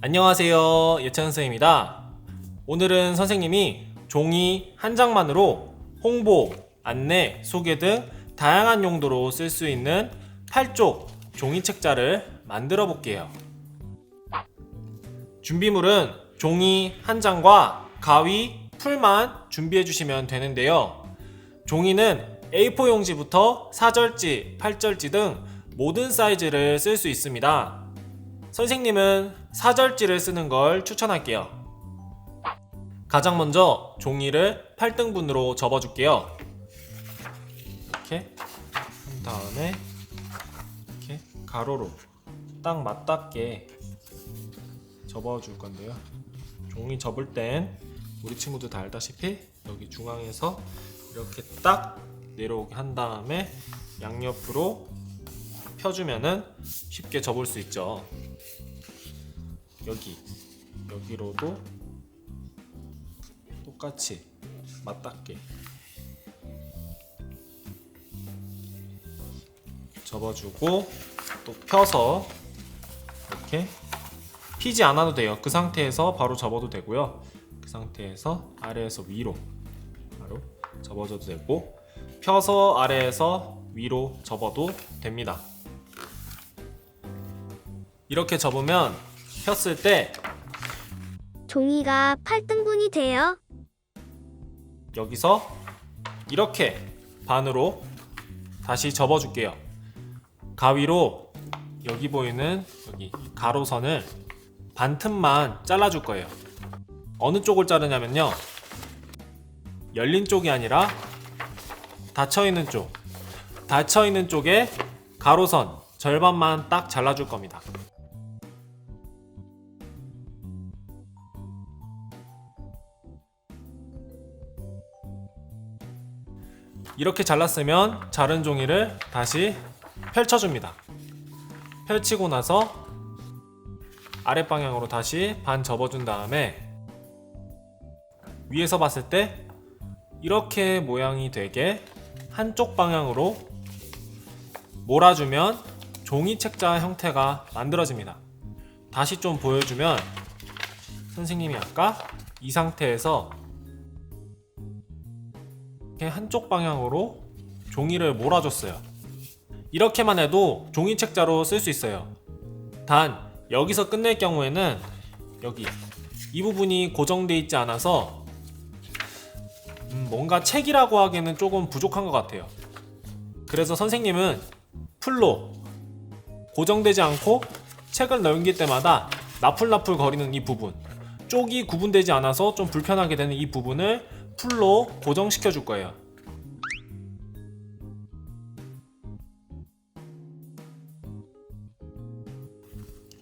안녕하세요. 예찬 선생입니다. 오늘은 선생님이 종이 한 장만으로 홍보, 안내, 소개 등 다양한 용도로 쓸 수 있는 8쪽 종이 책자를 만들어 볼게요. 준비물은 종이 한 장과 가위, 풀만 준비해 주시면 되는데요. 종이는 A4 용지부터 4절지, 8절지 등 모든 사이즈를 쓸 수 있습니다. 선생님은 4절지를 쓰는 걸 추천할게요. 가장 먼저 종이를 8등분으로 접어줄게요. 이렇게 한 다음에 이렇게 가로로 딱 맞닿게 접어줄 건데요. 종이 접을 땐 우리 친구들 다 알다시피 여기 중앙에서 이렇게 딱 내려오게 한 다음에 양옆으로 펴주면은 쉽게 접을 수 있죠. 여기 여기로도 똑같이 맞닿게 접어주고 또 펴서 이렇게 피지 않아도 돼요. 그 상태에서 바로 접어도 되고요. 그 상태에서 아래에서 위로 바로 접어줘도 되고 펴서 아래에서 위로 접어도 됩니다. 이렇게 접으면 폈을 때 종이가 8등분이 돼요. 여기서 이렇게 반으로 다시 접어줄게요. 가위로 여기 보이는 여기 가로선을 반 틈만 잘라줄 거예요. 어느 쪽을 자르냐면요. 열린 쪽이 아니라 닫혀 있는 쪽. 닫혀 있는 쪽에 가로선 절반만 딱 잘라줄 겁니다. 이렇게 잘랐으면 자른 종이를 다시 펼쳐줍니다. 펼치고 나서 아랫방향으로 다시 반 접어준 다음에 위에서 봤을 때 이렇게 모양이 되게 한쪽 방향으로 몰아주면 종이 책자 형태가 만들어집니다. 다시 좀 보여주면 선생님이 아까 이 상태에서 이렇게 한쪽 방향으로 종이를 몰아줬어요. 이렇게만 해도 종이 책자로 쓸 수 있어요. 단 여기서 끝낼 경우에는 여기 이 부분이 고정돼 있지 않아서 음, 뭔가 책이라고 하기에는 조금 부족한 것 같아요. 그래서 선생님은 풀로 고정되지 않고 책을 넘길 때마다 나풀나풀 거리는 이 부분 쪽이 구분되지 않아서 좀 불편하게 되는 이 부분을 풀로 고정시켜 줄 거예요.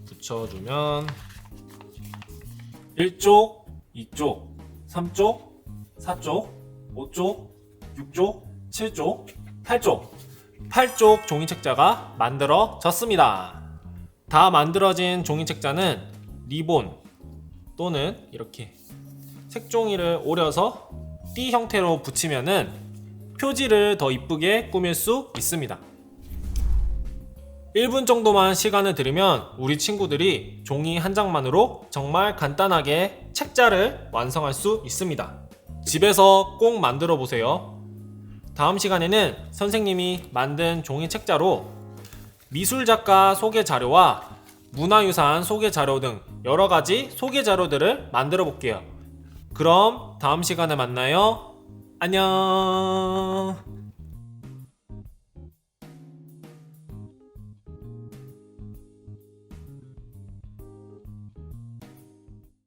붙여주면 1쪽, 2쪽, 3쪽, 4쪽, 5쪽, 6쪽, 7쪽, 8쪽 8쪽 종이 책자가 만들어졌습니다. 다 만들어진 종이 책자는 리본 또는 이렇게 색종이를 오려서 띠 형태로 붙이면은 표지를 더 이쁘게 꾸밀 수 있습니다. 1분 정도만 시간을 들이면 우리 친구들이 종이 한 장만으로 정말 간단하게 책자를 완성할 수 있습니다. 집에서 꼭 만들어 보세요. 다음 시간에는 선생님이 만든 종이 책자로 미술 작가 소개 자료와 문화유산 소개 자료 등 여러 가지 소개 자료들을 만들어 볼게요. 그럼 다음 시간에 만나요. 안녕.